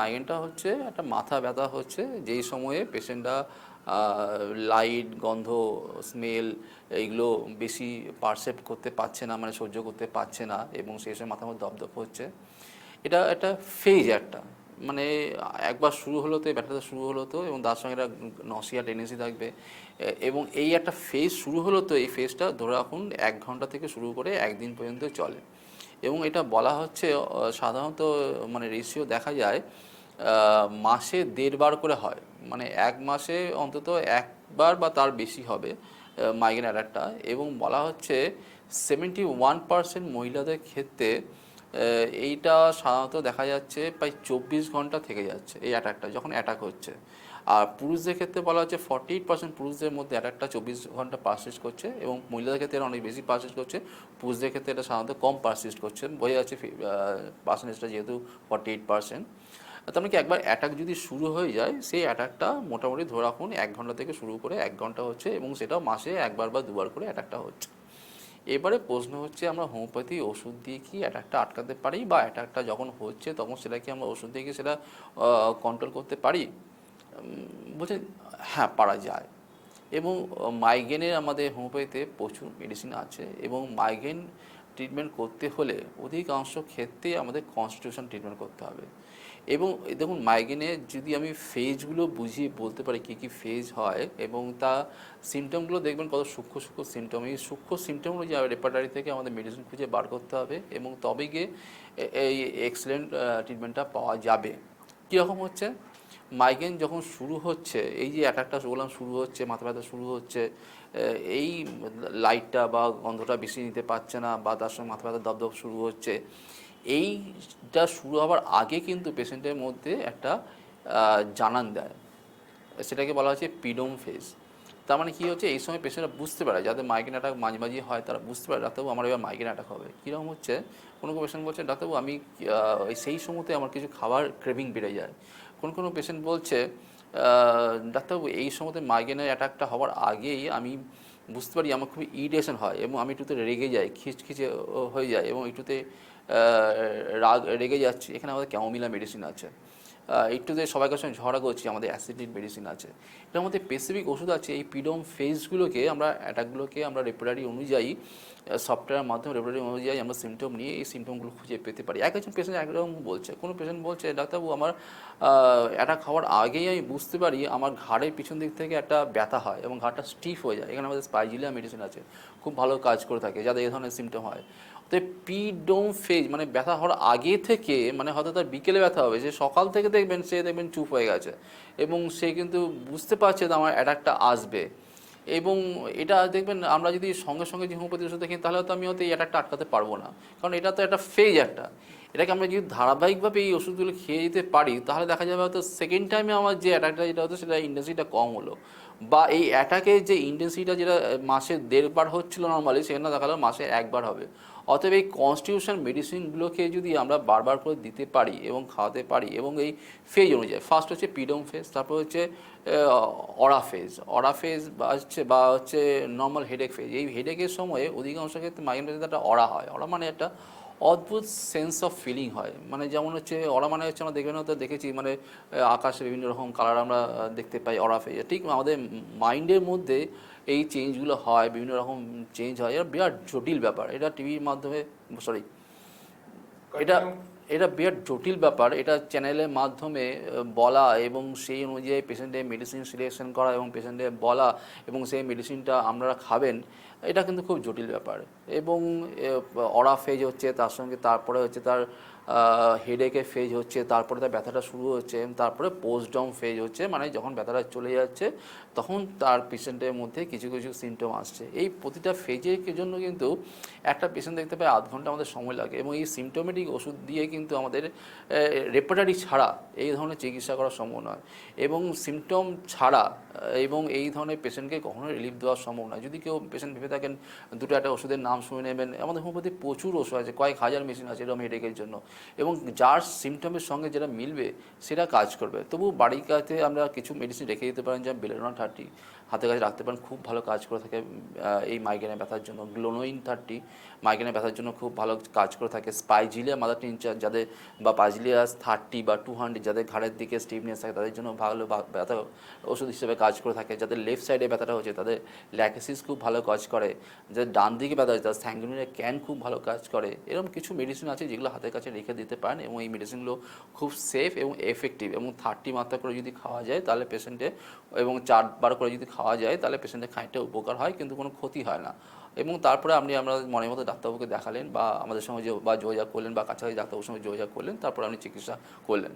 মাইগ্রেনটা হচ্ছে একটা মাথা ব্যথা হচ্ছে, যেই সময়ে পেশেন্টরা লাইট, গন্ধ, স্মেল এইগুলো বেশি পারসেপ্ট করতে পারছে না মানে সহ্য করতে পারছে না এবং সেই সময় মাথার মধ্যে দপদপ হচ্ছে। এটা একটা ফেজ একটা। মানে একবার শুরু হলো তো ব্যথাটা শুরু হলো তো এবং তার সঙ্গে একটা নসিয়া টেন্ডেন্সি থাকবে। এবং এই একটা ফেজ শুরু হলো তো, এই ফেজটা ধরে রাখুন এক ঘণ্টা থেকে শুরু করে একদিন পর্যন্ত চলে। এবং এটা বলা হচ্ছে সাধারণত মানে রেশিও দেখা যায় মাসে দেড়বার করে হয়। মানে এক মাসে অন্তত একবার বা তার বেশি হবে মাইগ্রেন অ্যাটাকটা এবং বলা হচ্ছে সেভেন্টি ওয়ান পার্সেন্ট মহিলাদের ক্ষেত্রে এইটা সাধারণত দেখা যাচ্ছে প্রায় চব্বিশ ঘণ্টা থেকে যাচ্ছে এই অ্যাটাকটা যখন অ্যাটাক হচ্ছে। আর পুরুষদের ক্ষেত্রে বলা হচ্ছে ফর্টি এইট পার্সেন্ট পুরুষদের মধ্যে অ্যাটাকটা চব্বিশ ঘণ্টা পারসিস্ট করছে এবং মহিলাদের ক্ষেত্রে এটা অনেক বেশি পারসিস্ট করছে। পুরুষদের ক্ষেত্রে এটা সাধারণত কম পারসিস্ট করছে। বোঝা যাচ্ছে পার্সেন্টেজটা যেহেতু ফর্টি এইট পার্সেন্ট তার মানে কি একবার অ্যাটাক যদি শুরু হয়ে যায়, সেই অ্যাটাকটা মোটামুটি ধরে রাখুন এক ঘণ্টা থেকে শুরু করে এক ঘণ্টা হচ্ছে এবং সেটাও মাসে একবার বা দুবার করে অ্যাটাকটা হচ্ছে। এবারে প্রশ্ন হচ্ছে আমরা হোমিওপ্যাথি ওষুধ দিয়ে কি অ্যাটাকটা আটকাতে পারি বা অ্যাটাকটা যখন হচ্ছে তখন সেটা কি আমরা ওষুধ দিয়ে কি সেটা কন্ট্রোল করতে পারি? বলছে হ্যাঁ পারা যায়। এবং মাইগ্রেনের আমাদের হোমিওপ্যাথিতে প্রচুর মেডিসিন আছে এবং মাইগ্রেন ট্রিটমেন্ট করতে হলে অধিকাংশ ক্ষেত্রে আমাদের কনস্টিটিউশন ট্রিটমেন্ট করতে হবে। এবং দেখুন মাইগ্রেনের যদি আমি ফেজগুলো বুঝিয়ে বলতে পারি কী কী ফেজ হয় এবং তা সিমটমগুলো দেখবেন কত সূক্ষ্ম সূক্ষ্ম সিমটম এই সূক্ষ্ম সিমটমগুলো যে রেপার্টারি থেকে আমাদের মেডিসিন খুঁজে বার করতে হবে এবং তবে গিয়ে এই এক্সেলেন্ট ট্রিটমেন্টটা পাওয়া যাবে। কীরকম হচ্ছে? মাইগ্রেন যখন শুরু হচ্ছে, এই যে অ্যাটাকটা বললাম শুরু হচ্ছে, মাথা ব্যথা শুরু হচ্ছে এই লাইটটা বা গন্ধটা বেশি নিতে পারছে না বা তার সঙ্গে মাথা ব্যথা দপদপ শুরু হচ্ছে, এইটা শুরু হওয়ার আগে কিন্তু পেশেন্টের মধ্যে একটা জানান দেয়। সেটাকে বলা হচ্ছে পিডোম ফেজ। তার মানে কী হচ্ছে, এই সময় পেশেন্টরা বুঝতে পারে, যাদের মাইগ্রেন অ্যাটাক মাঝে মাঝে হয়, তারা বুঝতে পারে, ডাক্তারবাবু, আমার এবার মাইগ্রেন অ্যাটাক হবে। কীরকম হচ্ছে, কোনো পেশেন্ট বলছে, ডাক্তারবাবু, আমি সেই সময়তে আমার কিছু খাবার ক্রেভিং বেড়ে যায়। কোন কোনো পেশেন্ট বলছে ডাক্তারবাবু, এই সময়তে মাইগ্রেনের অ্যাটাকটা হওয়ার আগেই আমি বুঝতে পারি আমার খুবই ইরিটেশন হয় এবং আমি একটুতে রেগে যাই, খিচখিচে হয়ে যায় এবং একটুতে রাগ, রেগে যাচ্ছি। এখানে আমাদের ক্যামোমিলা মেডিসিন আছে। আহ, একটুতে সবাইকার সঙ্গে ঝগড়া করছি আমাদের অ্যাসিডিক মেডিসিন আছে। এটার মধ্যে স্পেসিফিক ওষুধ আছে এই পিডম ফেজগুলোকে আমরা অ্যাটাকগুলোকে আমরা রেপারি অনুযায়ী সফটওয়্যারের মাধ্যমে রেপারি অনুযায়ী আমরা সিমটম নিয়ে এই সিমটমগুলো খুঁজে পেতে পারি। এক একজন পেশেন্ট একরকম বলছে। কোনো পেশেন্ট বলছে ডাক্তারবাবু আমার অ্যাটাক হওয়ার আগেই আমি বুঝতে পারি আমার ঘাড়ের পিছন দিক থেকে একটা ব্যথা হয় এবং ঘাড়টা স্টিফ হয়ে যায়। এখানে আমাদের স্পাইজিলিয়া মেডিসিন আছে। খুব ভালো কাজ করে থাকে যাদের এই ধরনের সিমটম হয়। তো পিট ডোম ফেজ মানে ব্যথা হওয়ার আগে থেকে মানে হয়তো তার বিকেলে ব্যথা হবে, সে সকাল থেকে দেখবেন, সে দেখবেন চুপ হয়ে গেছে। এবং সে কিন্তু বুঝতে পারছে যে আমার অ্যাটাকটা আসবে। এবং এটা দেখবেন, আমরা যদি সঙ্গে সঙ্গে যে হোমিওপ্যাথি ওষুধ দেখি, তাহলে তো আমি হয়তো এই অ্যাটাকটা আটকাতে পারব না। কারণ এটা তো একটা ফেজ একটা। এটাকে আমরা যদি ধারাবাহিকভাবে এই ওষুধগুলো খেয়ে যেতে পারি, তাহলে দেখা যাবে হয়তো সেকেন্ড টাইমে আমার যে অ্যাটাকটা যেটা হতো, সেটা ইন্টেন্সিটিটা কম হলো। বা এই অ্যাটাকের যে ইন্টেন্সিটিটা যেটা মাসে দেড়বার হচ্ছিল নর্মালি সেখানে দেখা গেলো মাসে একবার হবে। অতএব এই কনস্টিটিউশন মেডিসিনগুলোকে যদি আমরা বারবার করে দিতে পারি এবং খাওয়াতে পারি, এবং এই ফেজ অনুযায়ী ফার্স্ট হচ্ছে পিডম ফেজ তারপর হচ্ছে অরা ফেজ অরা ফেজ বা হচ্ছে বা হচ্ছে নর্মাল হেডেক ফেজ এই হেডেকের সময়ে অধিকাংশ ক্ষেত্রে মাইগ্রেন একটা অরা হয়, অরা মানে একটা অদ্ভুত সেন্স অফ ফিলিং হয়। মানে যেমন হচ্ছে অরা মানে হচ্ছে আমরা দেখবেন হয়তো দেখেছি মানে আকাশে বিভিন্ন রকম কালার আমরা দেখতে পাই অরা ফেজে ঠিক আমাদের মাইন্ডের মধ্যে এই চেঞ্জগুলো হয়, বিভিন্ন রকম চেঞ্জ হয়। এটা বিরাট জটিল ব্যাপার। এটা টিভির মাধ্যমে সরি এটা এটা বিরাট জটিল ব্যাপার। এটা চ্যানেলের মাধ্যমে বলা এবং সেই অনুযায়ী পেশেন্টের মেডিসিন সিলেকশন করা এবং পেশেন্টের বলা এবং সেই মেডিসিনটা আপনারা খাবেন, এটা কিন্তু খুব জটিল ব্যাপার। এবং অরা ফেজ হচ্ছে, তার সঙ্গে তারপরে হচ্ছে তার হেডেকের ফেজ হচ্ছে, তারপরে তার ব্যথাটা শুরু হচ্ছে, তারপরে পোস্টডম ফেজ হচ্ছে মানে যখন ব্যথাটা চলে যাচ্ছে, তখন তার পেশেন্টের মধ্যে কিছু কিছু সিমটম আসছে। এই প্রতিটা ফেজের জন্য কিন্তু একটা পেশেন্ট দেখতে পাই আধ ঘণ্টা আমাদের সময় লাগে এবং এই সিমটোমেটিক ওষুধ দিয়ে কিন্তু আমাদের রেপার্টারি ছাড়া এই ধরনের চিকিৎসা করা সম্ভব নয়। এবং সিমটম ছাড়া এবং এই ধরনের পেশেন্টকে কখনো রিলিফ দেওয়া সম্ভব নয়। যদি কেউ পেশেন্ট ভেবে থাকেন, দুটো একটা ওষুধের নাম শুনে নেবেন, আমাদের হোমিওপ্যাথি প্রচুর ওষুধ আছে, কয়েক হাজার মেশিন আছে এরকম হেডেকের জন্য। এবং যার সিমটমের সঙ্গে যেটা মিলবে, সেটা কাজ করবে। তবু বাড়ির কাছে আমরা কিছু মেডিসিন রেখে দিতে পারেন, যেমন বেলেরোনা থার্টি। হাতের কাছে রাখতে পারেন, খুব ভালো কাজ করে থাকে এই মাইগ্রেনের ব্যথার জন্য। গ্লোনোইন থার্টি মাইগ্রেনের ব্যথার জন্য খুব ভালো কাজ করে থাকে। স্পাইজিলিয়া মাদার টিনচার যাদের, বা পাইজিলিয়াস থার্টি বা টু হান্ড্রেড যাদের ঘাড়ের দিকে স্টিভনেস থাকে, তাদের জন্য ভালো ব্যথা ওষুধ হিসেবে কাজ করে থাকে। যাদের লেফট সাইডে ব্যথাটা হচ্ছে, তাদের ল্যাকেসিস খুব ভালো কাজ করে। যাদের ডান দিকে ব্যথা হচ্ছে, তাদের স্যাঙ্গুলিনের ক্যান খুব ভালো কাজ করে। এরকম কিছু মেডিসিন আছে যেগুলো হাতের কাছে রেখে দিতে পারেন এবং এই মেডিসিনগুলো খুব সেফ এবং এফেক্টিভ এবং থার্টি মাত্রা করে যদি খাওয়া যায়, তাহলে পেশেন্টে এবং চারবার করে যদি খাওয়া যায়, তাহলে পেশেন্টের খানিকটা উপকার হয়, কিন্তু কোনো ক্ষতি হয় না। এবং তারপরে আপনি আমরা মনের মতো ডাক্তারবাবুকে দেখালেন বা আমাদের সঙ্গে বা যোগাযোগ করলেন বা কাছাকাছি ডাক্তারবাবুর সঙ্গে যোগাযোগ করলেন, তারপরে আপনি চিকিৎসা করলেন।